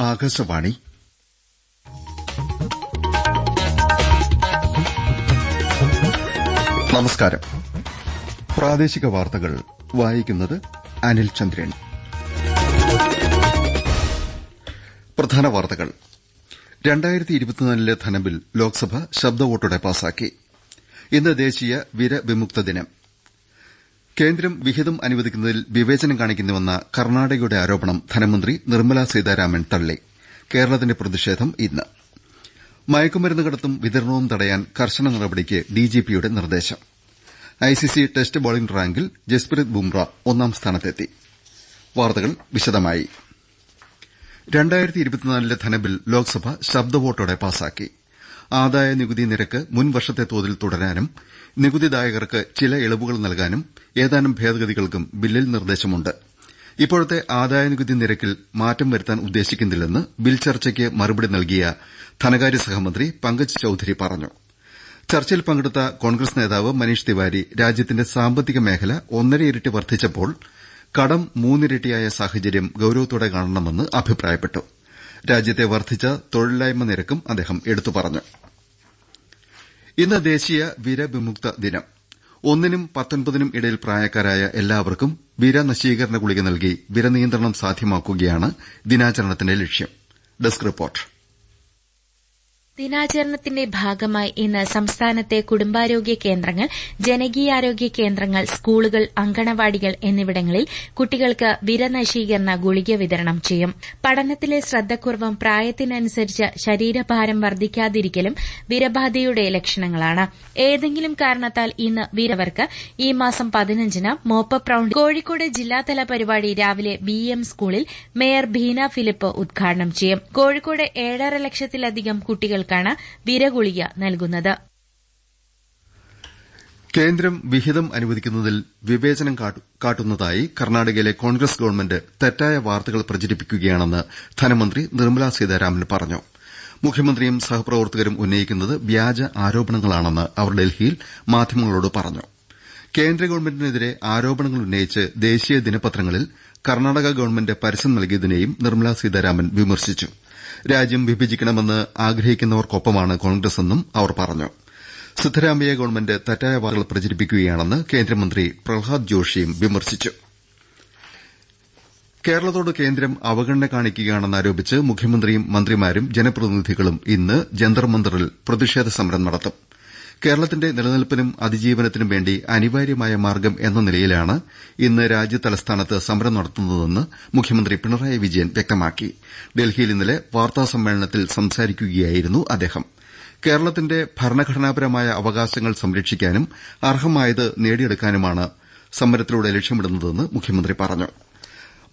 ആകാശവാണി. നമസ്കാരം. പ്രാദേശിക വാർത്തകൾ വായിക്കുന്നത് അനിൽ ചന്ദ്രൻ. പ്രധാന വാർത്തകൾ. രണ്ടായിരത്തി ധനബിൽ ലോക്സഭ ശബ്ദവോട്ടോടെ പാസാക്കി. ഇന്ന് ദേശീയ വിരവിമുക്ത ദിനം. കേന്ദ്രം വിഹിതം അനുവദിക്കുന്നതിൽ വിവേചനം കാണിക്കുന്നുവെന്ന കർണാടകയുടെ ആരോപണം ധനമന്ത്രി നിർമ്മലാ സീതാരാമൻ തള്ളി. കേരളത്തിന്റെ പ്രതിഷേധം ഇന്ന്. മയക്കുമരുന്ന് കടത്തും വിതരണവും തടയാൻ കർശന നടപടിക്ക് ഡിജിപിയുടെ നിർദ്ദേശം. ഐസിസി ടെസ്റ്റ് ബോളിംഗ് റാങ്കിൽ ജസ്പ്രീത് ബുംറ ഒന്നാം സ്ഥാനത്തെത്തി. വാർത്തകൾ വിശദമായി. ധനബിൽ ലോക്സഭ ശബ്ദവോട്ടോടെ പാസാക്കി. ആദായ നികുതി നിരക്ക് മുൻവർഷത്തെ തോതിൽ തുടരാനും നികുതിദായകർക്ക് ചില ഇളവുകൾ നൽകാനും ഏതാനും ഭേദഗതികൾക്കും ബില്ലിൽ നിർദ്ദേശമുണ്ട്. ഇപ്പോഴത്തെ ആദായനികുതി നിരക്കിൽ മാറ്റം വരുത്താൻ ഉദ്ദേശിക്കുന്നില്ലെന്ന് ബിൽ ചർച്ചയ്ക്ക് മറുപടി നൽകിയ ധനകാര്യ സഹമന്ത്രി പങ്കജ് ചൌധരി പറഞ്ഞു. ചർച്ചയിൽ പങ്കെടുത്ത കോൺഗ്രസ് നേതാവ് മനീഷ് തിവാരി രാജ്യത്തിന്റെ സാമ്പത്തിക മേഖല ഒന്നര ഇരട്ടി വർദ്ധിച്ചപ്പോൾ കടം മൂന്നിരട്ടിയായ സാഹചര്യം ഗൌരവത്തോടെ കാണണമെന്ന് അഭിപ്രായപ്പെട്ടു. രാജ്യത്തെ വർദ്ധിച്ച തൊഴിലില്ലായ്മ നിരക്കും അദ്ദേഹം എടുത്തു പറഞ്ഞു. ഇന്ന് ദേശീയ വിരവിമുക്ത ദിനം. ഒന്നിനും പത്തൊൻപതിനും ഇടയിൽ പ്രായക്കാരായ എല്ലാവർക്കും വിരനശീകരണ ഗുളിക നൽകി വിരനിയന്ത്രണം സാധ്യമാക്കുകയാണ് ദിനാചരണത്തിന്റെ ലക്ഷ്യം. ദിനാചരണത്തിന്റെ ഭാഗമായി ഇന്ന് സംസ്ഥാനത്തെ കുടുംബാരോഗ്യ കേന്ദ്രങ്ങൾ ജനകീയാരോഗ്യ കേന്ദ്രങ്ങൾ സ്കൂളുകൾ അങ്കണവാടികൾ എന്നിവിടങ്ങളിൽ കുട്ടികൾക്ക് വിരനശീകരണ ഗുളിക വിതരണം ചെയ്യും. പഠനത്തിലെ ശ്രദ്ധക്കുറവും പ്രായത്തിനനുസരിച്ച് ശരീരഭാരം വർദ്ധിക്കാതിരിക്കലും വിരബാധയുടെ ലക്ഷണങ്ങളാണ്. ഏതെങ്കിലും കാരണത്താൽ ഇന്ന് വീരവർക്ക് ഈ മാസം പതിനഞ്ചിന് മോപ്പപ്പ് റൌണ്ട് കോഴിക്കോട് ജില്ലാതല പരിപാടി രാവിലെ ബി എം സ്കൂളിൽ മേയർ ഭീന ഫിലിപ്പ് ഉദ്ഘാടനം ചെയ്യും. കോഴിക്കോട് ഏഴര ലക്ഷത്തിലധികം കുട്ടികൾക്ക് കുട്ടികൾക്കാണ് വിരഗുളിക നൽകുന്നത്. കേന്ദ്രം വിഹിതം അനുവദിക്കുന്നതിൽ വിവേചനം കാട്ടുന്നതായി കർണാടകയിലെ കോൺഗ്രസ് ഗവൺമെന്റ് തെറ്റായ വാർത്തകൾ പ്രചരിപ്പിക്കുകയാണെന്ന് ധനമന്ത്രി നിർമ്മലാ സീതാരാമൻ പറഞ്ഞു. മുഖ്യമന്ത്രിയും സഹപ്രവർത്തകരും ഉന്നയിക്കുന്നത് വ്യാജ ആരോപണങ്ങളാണെന്ന് അവർ ഡൽഹിയിൽ മാധ്യമങ്ങളോട് പറഞ്ഞു. കേന്ദ്ര ഗവൺമെന്റിനെതിരെ ആരോപണങ്ങൾ ഉന്നയിച്ച് ദേശീയ ദിനപത്രങ്ങളിൽ കർണാടക ഗവൺമെന്റ് പരസ്യം നൽകിയതിനെയും നിർമ്മലാ സീതാരാമൻ വിമർശിച്ചു. രാജ്യം വിഭജിക്കണമെന്ന് ആഗ്രഹിക്കുന്നവർക്കൊപ്പമാണ് കോൺഗ്രസെന്നും അവർ പറഞ്ഞു. സിദ്ധരാമയ്യ ഗവൺമെന്റ് തെറ്റായ വാർത്തകൾ പ്രചരിപ്പിക്കുകയാണെന്ന് കേന്ദ്രമന്ത്രി പ്രഹ്ലാദ് ജോഷിയും വിമർശിച്ചു. കേരളത്തോട് കേന്ദ്രം അവഗണന കാണിക്കുകയാണെന്നാരോപിച്ച് മുഖ്യമന്ത്രിയും മന്ത്രിമാരും ജനപ്രതിനിധികളും ഇന്ന് ജന്തർ മന്ദറിൽ പ്രതിഷേധ സമരം നടത്തും. കേരളത്തിന്റെ നിലനിൽപ്പിനും അതിജീവനത്തിനും വേണ്ടി അനിവാര്യമായ മാർഗം എന്ന നിലയിലാണ് ഇന്ന് രാജ്യതലസ്ഥാനത്ത് സമരം നടത്തുന്നതെന്ന് മുഖ്യമന്ത്രി പിണറായി വിജയൻ വ്യക്തമാക്കി. ഡൽഹിയിൽ ഇന്നലെ വാർത്താസമ്മേളനത്തിൽ സംസാരിക്കുകയായിരുന്നു അദ്ദേഹം. കേരളത്തിന്റെ ഭരണഘടനാപരമായ അവകാശങ്ങൾ സംരക്ഷിക്കാനും അർഹമായത് നേടിയെടുക്കാനുമാണ് സമരത്തിലൂടെ ലക്ഷ്യമിടുന്നതെന്ന് മുഖ്യമന്ത്രി പറഞ്ഞു.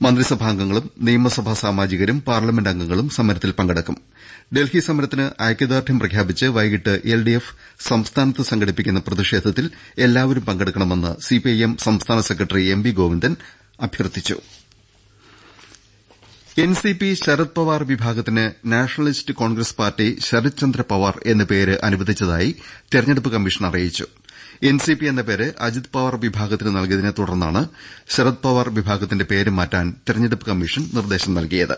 മന്ത്രിസഭാംഗങ്ങളും നിയമസഭാ സാമാജികരും പാർലമെന്റ് അംഗങ്ങളും സമരത്തിൽ പങ്കെടുക്കും. ഡൽഹി സമരത്തിന് ഐക്യദാർഢ്യം പ്രഖ്യാപിച്ച് വൈകിട്ട് എൽഡിഎഫ് സംസ്ഥാനത്ത് സംഘടിപ്പിക്കുന്ന പ്രതിഷേധത്തിൽ എല്ലാവരും പങ്കെടുക്കണമെന്ന് സിപിഐഎം സംസ്ഥാന സെക്രട്ടറി എം വി ഗോവിന്ദൻ അഭ്യർത്ഥിച്ചു. എൻസിപി ശരത് പവാർ വിഭാഗത്തിന് Nationalist Congress Party Sharad Chandra Pawar എന്ന പേര് അനുവദിച്ചതായി തെരഞ്ഞെടുപ്പ് കമ്മീഷൻ അറിയിച്ചു. എൻസിപി എന്ന പേര് അജിത് പവാർ വിഭാഗത്തിന് നൽകിയതിനെ തുടർന്നാണ് ശരത് പവാർ വിഭാഗത്തിന്റെ പേര് മാറ്റാൻ തെരഞ്ഞെടുപ്പ് കമ്മീഷൻ നിർദ്ദേശം നൽകിയത്.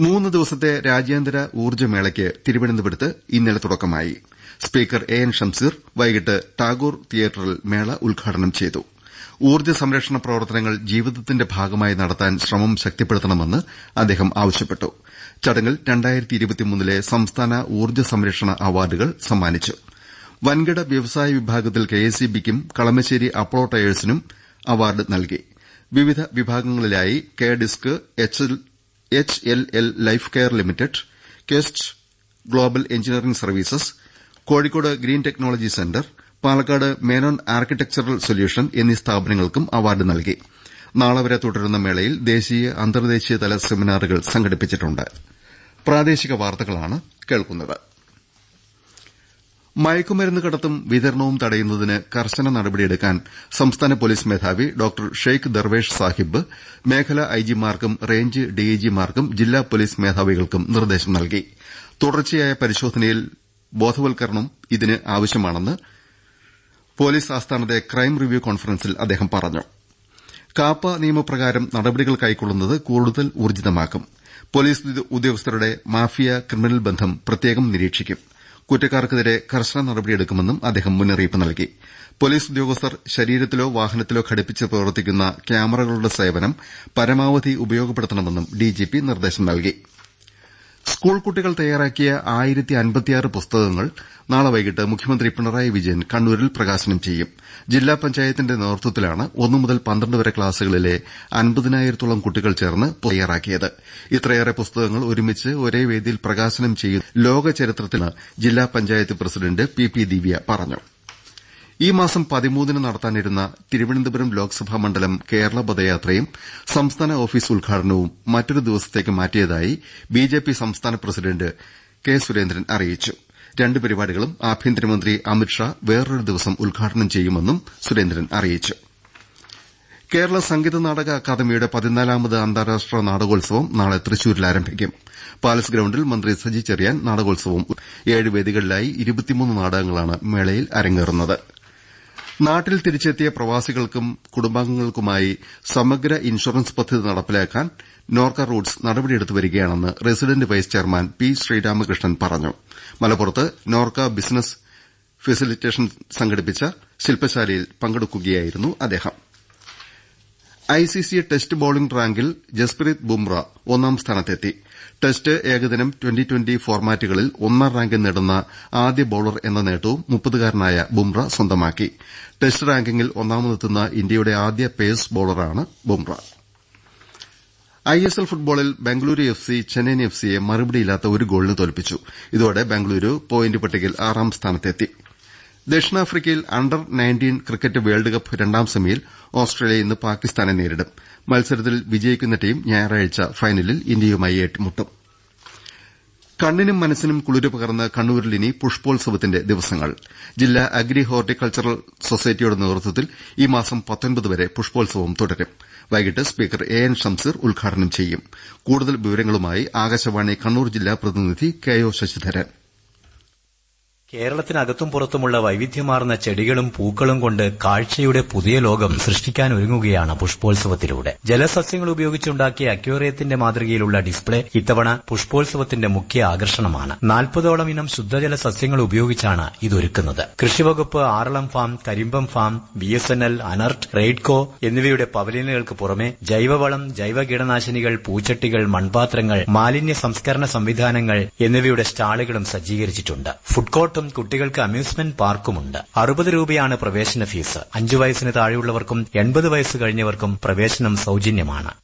മൂന്ന് ദിവസത്തെ രാജ്യാന്തര ഊർജമേളയ്ക്ക് തിരുവനന്തപുരത്ത് ഇന്നലെ തുടക്കമായി. സ്പീക്കർ എ എൻ ഷംസീർ വൈകിട്ട് ടാഗോർ തിയേറ്ററിൽ മേള ഉദ്ഘാടനം ചെയ്തു. ഊർജ സംരക്ഷണ പ്രവർത്തനങ്ങൾ ജീവിതത്തിന്റെ ഭാഗമായി നടത്താൻ ശ്രമം ശക്തിപ്പെടുത്തണമെന്ന് അദ്ദേഹം ആവശ്യപ്പെട്ടു. ചടങ്ങിൽ സംസ്ഥാന ഊർജ സംരക്ഷണ അവാർഡുകൾ സമ്മാനിച്ചു. വൻകിട വ്യവസായ വിഭാഗത്തിൽ കെഎസ്ഇബിക്കും കളമശ്ശേരി അപ്പോളോ ടയേഴ്സിനും അവാർഡ് നൽകി. വിവിധ വിഭാഗങ്ങളിലായി K DISC H L L life care limited Quest global engineering services Kozhikode green technology centre Palakkad Menon architectural solution എന്നീ സ്ഥാപനങ്ങൾക്കും അവാർഡ് നൽകി. നാളെ വരെ തുടരുന്ന മേളയിൽ ദേശീയ അന്തർദേശീയ തല സെമിനാറുകൾ മയക്കുമരുന്ന് കടത്തും വിതരണവും തടയുന്നതിന് കർശന നടപടിയെടുക്കാൻ സംസ്ഥാന പൊലീസ് മേധാവി ഡോക്ടർ ഷെയ്ഖ് ദർവേഷ് സാഹിബ് മേഖലാ ഐജിമാർക്കും റേഞ്ച് ഡിഐജിമാർക്കും ജില്ലാ പൊലീസ് മേധാവികൾക്കും നിർദ്ദേശം നൽകി. തുടർച്ചയായ പരിശോധനയിൽ ബോധവൽക്കരണം ഇതിന് ആവശ്യമാണെന്ന് പൊലീസ് ആസ്ഥാനത്തെ ക്രൈം റിവ്യൂ കോൺഫറൻസിൽ അദ്ദേഹം പറഞ്ഞു. കാപ്പ നിയമപ്രകാരം നടപടികൾ കൈക്കൊള്ളുന്നത് കൂടുതൽ ഊർജിതമാക്കും പൊലീസ് ഉദ്യോഗസ്ഥരുടെ മാഫിയ ക്രിമിനൽ ബന്ധം പ്രത്യേകം നിരീക്ഷിക്കും. കുറ്റക്കാർക്കെതിരെ കർശന നടപടിയെടുക്കുമെന്നും അദ്ദേഹം മുന്നറിയിപ്പ് നൽകി. പൊലീസ് ഉദ്യോഗസ്ഥർ ശരീരത്തിലോ വാഹനത്തിലോ ഘടിപ്പിച്ച് പ്രവർത്തിക്കുന്ന ക്യാമറകളുടെ സേവനം പരമാവധി ഉപയോഗപ്പെടുത്തണമെന്നും ഡിജിപി നിർദ്ദേശം നൽകി. സ്കൂൾ കുട്ടികൾ തയ്യാറാക്കിയ ആയിരത്തി അൻപത്തിയാറ് പുസ്തകങ്ങൾ നാളെ വൈകിട്ട് മുഖ്യമന്ത്രി പിണറായി വിജയൻ കണ്ണൂരിൽ പ്രകാശനം ചെയ്യും. ജില്ലാ പഞ്ചായത്തിന്റെ നേതൃത്വത്തിലാണ് ഒന്നു മുതൽ പന്ത്രണ്ട് വരെ ക്ലാസുകളിലെ അൻപതിനായിരത്തോളം കുട്ടികൾ ചേർന്ന് തയ്യാറാക്കിയത്. ഇത്രയേറെ പുസ്തകങ്ങൾ ഒരുമിച്ച് ഒരേ വേദിയിൽ പ്രകാശനം ചെയ്യുന്ന ലോക ചരിത്രത്തിലെന്ന് ജില്ലാ panchayat president P P Divya പറഞ്ഞു. ഈ മാസം പതിമൂന്നിന് നടത്താനിരുന്ന തിരുവനന്തപുരം ലോക്സഭാ മണ്ഡലം കേരള പദയാത്രയും സംസ്ഥാന ഓഫീസ് ഉദ്ഘാടനവും മറ്റൊരു ദിവസത്തേക്ക് മാറ്റിയതായി ബിജെപി സംസ്ഥാന പ്രസിഡന്റ് കെ സുരേന്ദ്രൻ അറിയിച്ചു. രണ്ട് പരിപാടികളും ആഭ്യന്തരമന്ത്രി അമിത്ഷാ വേറൊരു ദിവസം ഉദ്ഘാടനം ചെയ്യുമെന്നും സുരേന്ദ്രൻ അറിയിച്ചു. കേരള സംഗീത നാടക അക്കാദമിയുടെ പതിനാലാമത് അന്താരാഷ്ട്ര നാടകോത്സവം നാളെ തൃശൂരിൽ ആരംഭിക്കും. പാലസ് ഗ്രൌണ്ടിൽ മന്ത്രി സജി ചെറിയാൻ നാടകോത്സവം ഏഴ് വേദികളിലായി നാടകങ്ങളാണ് മേളയിൽ നാട്ടിൽ തിരിച്ചെത്തിയ പ്രവാസികൾക്കും കുടുംബാംഗങ്ങൾക്കുമായി സമഗ്ര ഇൻഷുറൻസ് പദ്ധതി നടപ്പിലാക്കാൻ നോർക്ക റൂട്ട്സ് നടപടിയെടുത്തു വരികയാണെന്ന് resident vice chairman P Sreeramakrishnan പറഞ്ഞു. മലപ്പുറത്ത് നോർക്ക ബിസിനസ് ഫെസിലിറ്റേഷൻ സംഘടിപ്പിച്ച ശില്പശാലയിൽ പങ്കെടുക്കുകയായിരുന്നു അദ്ദേഹം. ഐസിസി ടെസ്റ്റ് ബൌളിംഗ് റാങ്കിൽ ജസ്പ്രീത് ബുംറ ഒന്നാം സ്ഥാനത്തെത്തി. ടെസ്റ്റ് ഏകദിനം ട്വന്റി ട്വന്റി ഫോർമാറ്റുകളിൽ ഒന്നാം റാങ്ക് നേടുന്ന ആദ്യ ബൌളർ എന്ന നേട്ടവും മുപ്പതുകാരനായ ബുംറ സ്വന്തമാക്കി. ടെസ്റ്റ് റാങ്കിംഗിൽ ഒന്നാമതെത്തുന്ന ഇന്ത്യയുടെ ആദ്യ പേസ് ബൌളറാണ് ബുംറ. ഐഎസ്എൽ ഫുട്ബോളിൽ Bengaluru F C Chennaiyin F സിയെ മറുപടിയില്ലാത്ത ഒരു ഗോളിന് തോൽപ്പിച്ചു. ഇതോടെ ബംഗളൂരു പോയിന്റ് പട്ടികയിൽ ആറാം സ്ഥാനത്തെത്തി. ദക്ഷിണാഫ്രിക്കയിൽ under nineteen cricket world cup രണ്ടാം സെമിയിൽ ഓസ്ട്രേലിയ ഇന്ന് പാകിസ്ഥാനെ നേരിടും. മത്സരത്തിൽ വിജയിക്കുന്ന ടീം ഞായറാഴ്ച ഫൈനലിൽ ഇന്ത്യയുമായി ഏറ്റുമുട്ടും. കണ്ണിനും മനസ്സിനും കുളിര് പകർന്ന് കണ്ണൂരിൽ ഇനി പുഷ്പോത്സവത്തിന്റെ ദിവസങ്ങൾ. ജില്ലാ അഗ്രി ഹോർട്ടിക്കൾച്ചറൽ സൊസൈറ്റിയുടെ നേതൃത്വത്തിൽ ഈ മാസം വരെ പുഷ്പോത്സവം തുടരും. വൈകിട്ട് സ്പീക്കർ എ എൻ ഷംസീർ ഉദ്ഘാടനം ചെയ്യും. കൂടുതൽ വിവരങ്ങളുമായി ആകാശവാണി കണ്ണൂർ ജില്ലാ പ്രതിനിധി കെ ഒ ശശിധരൻ. കേരളത്തിനകത്തും പുറത്തുമുള്ള വൈവിധ്യമാർന്ന ചെടികളും പൂക്കളും കൊണ്ട് കാഴ്ചയുടെ പുതിയ ലോകം സൃഷ്ടിക്കാൻ ഒരുങ്ങുകയാണ് പുഷ്പോത്സവത്തിലൂടെ. ജലസസ്യങ്ങൾ ഉപയോഗിച്ചുണ്ടാക്കിയ അക്വേറിയത്തിന്റെ മാതൃകയിലുള്ള ഡിസ്പ്ലേ ഇത്തവണ പുഷ്പോത്സവത്തിന്റെ മുഖ്യ ആകർഷണമാണ്. നാൽപ്പതോളം ഇനം ശുദ്ധജല സസ്യങ്ങൾ ഉപയോഗിച്ചാണ് ഇതൊരുക്കുന്നത്. കൃഷിവകുപ്പ് Aralam farm Karimbam farm B S N L ANERT RAIDCO എന്നിവയുടെ പവലിയനുകൾക്ക് പുറമെ ജൈവവളം ജൈവ കീടനാശിനികൾ പൂച്ചട്ടികൾ മൺപാത്രങ്ങൾ മാലിന്യ സംസ്കരണ സംവിധാനങ്ങൾ എന്നിവയുടെ സ്റ്റാളുകളും സജ്ജീകരിച്ചിട്ടുണ്ട്. ഫുഡ് കോർട്ടും കുട്ടികൾക്ക് അമ്യൂസ്മെന്റ് പാർക്കുമുണ്ട് അറുപത് രൂപയാണ് പ്രവേശന ഫീസ് അഞ്ചു വയസ്സിന് താഴെയുള്ളവർക്കും എൺപത് വയസ്സ് കഴിഞ്ഞവർക്കും പ്രവേശനം സൌജന്യമാണ്.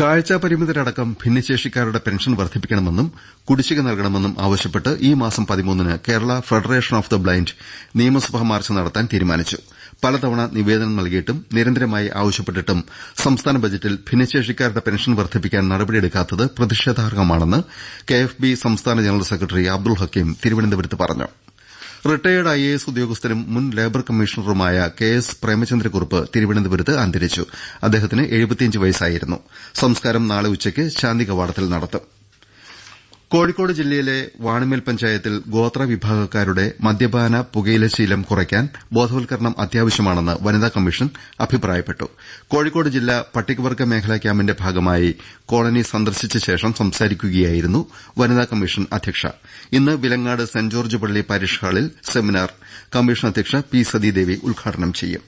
കാഴ്ച പരിമിതരടക്കം ഭിന്നശേഷിക്കാരുടെ പെൻഷൻ വർദ്ധിപ്പിക്കണമെന്നും കുടിശ്ശിക നൽകണമെന്നും ആവശ്യപ്പെട്ട് ഈ മാസം പതിമൂന്നിന് Kerala federation of the blind നിയമസഭാ മാർച്ച് നടത്താൻ തീരുമാനിച്ചു. പലതവണ നിവേദനം നൽകിയിട്ടും നിരന്തരമായി ആവശ്യപ്പെട്ടിട്ടും സംസ്ഥാന ബജറ്റിൽ ഭിന്നശേഷിക്കാരുടെ പെൻഷൻ വർദ്ധിപ്പിക്കാൻ നടപടിയെടുക്കാത്തത് പ്രതിഷേധാർഹമാണെന്ന് കെഎഫ്ബി സംസ്ഥാന ജനറൽ സെക്രട്ടറി അബ്ദുൾ ഹക്കീം തിരുവനന്തപുരത്ത് പറഞ്ഞു. റിട്ടയേർഡ് ഐ എ എസ് ഉദ്യോഗസ്ഥനും മുൻ ലേബർ കമ്മീഷണറുമായ കെ എസ് പ്രേമചന്ദ്രകുറുപ്പ് തിരുവനന്തപുരത്ത് അന്തരിച്ചു. അദ്ദേഹത്തിന് സംസ്കാരം നാളെ ഉച്ചയ്ക്ക് ശാന്തികവാടത്തിൽ നടത്തും. കോഴിക്കോട് ജില്ലയിലെ വാണിമേൽ പഞ്ചായത്തിൽ ഗോത്ര വിഭാഗക്കാരുടെ മദ്യപാന പുകയിലശീലം കുറയ്ക്കാൻ ബോധവൽക്കരണം അത്യാവശ്യമാണെന്ന് വനിതാ കമ്മീഷൻ അഭിപ്രായപ്പെട്ടു. കോഴിക്കോട് ജില്ലാ പട്ടികവർഗ മേഖലാ ക്യാമ്പിന്റെ ഭാഗമായി കോളനി സന്ദർശിച്ച ശേഷം സംസാരിക്കുകയായിരുന്നു വനിതാ കമ്മീഷൻ അധ്യക്ഷ. ഇന്ന് വിലങ്ങാട് സെന്റ് ജോർജ് പള്ളി പാരിഷ് ഹാളിൽ സെമിനാർ കമ്മീഷൻ അധ്യക്ഷ പി സതീദേവി ഉദ്ഘാടനം ചെയ്യും.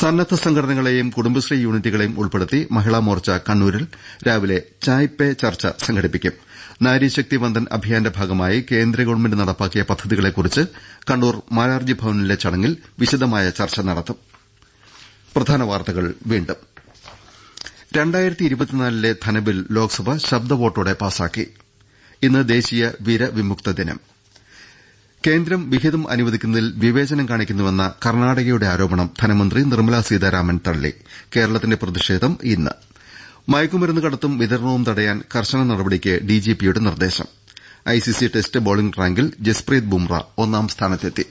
സന്നദ്ധ സംഘടനകളെയും കുടുംബശ്രീ യൂണിറ്റുകളെയും ഉൾപ്പെടുത്തി മഹിളാ മോർച്ച കണ്ണൂരിൽ രാവിലെ ചായ് പേ ചർച്ച സംഘടിപ്പിക്കും. നാരീശക്തി വന്ദൻ അഭിയാന്റെ ഭാഗമായി കേന്ദ്ര ഗവൺമെന്റ് നടപ്പാക്കിയ പദ്ധതികളെക്കുറിച്ച് കണ്ണൂർ മാരാർജി ഭവനിലെ ചടങ്ങിൽ വിശദമായ ചർച്ച നടത്തും. ലെ ധനബിൽ ലോക്സഭ ശബ്ദവോട്ടോടെ പാസാക്കി. ഇന്ന് ദേശീയ വീരവിമുക്ത ദിനം. കേന്ദ്രം വിഹിതം അനുവദിക്കുന്നതിൽ വിവേചനം കാണിക്കുന്നുവെന്ന കർണാടകയുടെ ആരോപണം ധനമന്ത്രി നിർമ്മലാ സീതാരാമൻ തള്ളി. കേരളത്തിന്റെ പ്രതിഷേധം ഇന്ന്. മയക്കുമരുന്ന് കടത്തും വിതരണവും തടയാൻ കർശന നടപടിക്ക് ഡിജിപിയുടെ നിർദ്ദേശം. ഐസിസി ടെസ്റ്റ് ബൌളിംഗ് റാങ്കിൽ ജസ്പ്രീത് ബുംറ ഒന്നാം സ്ഥാനത്തെത്തി.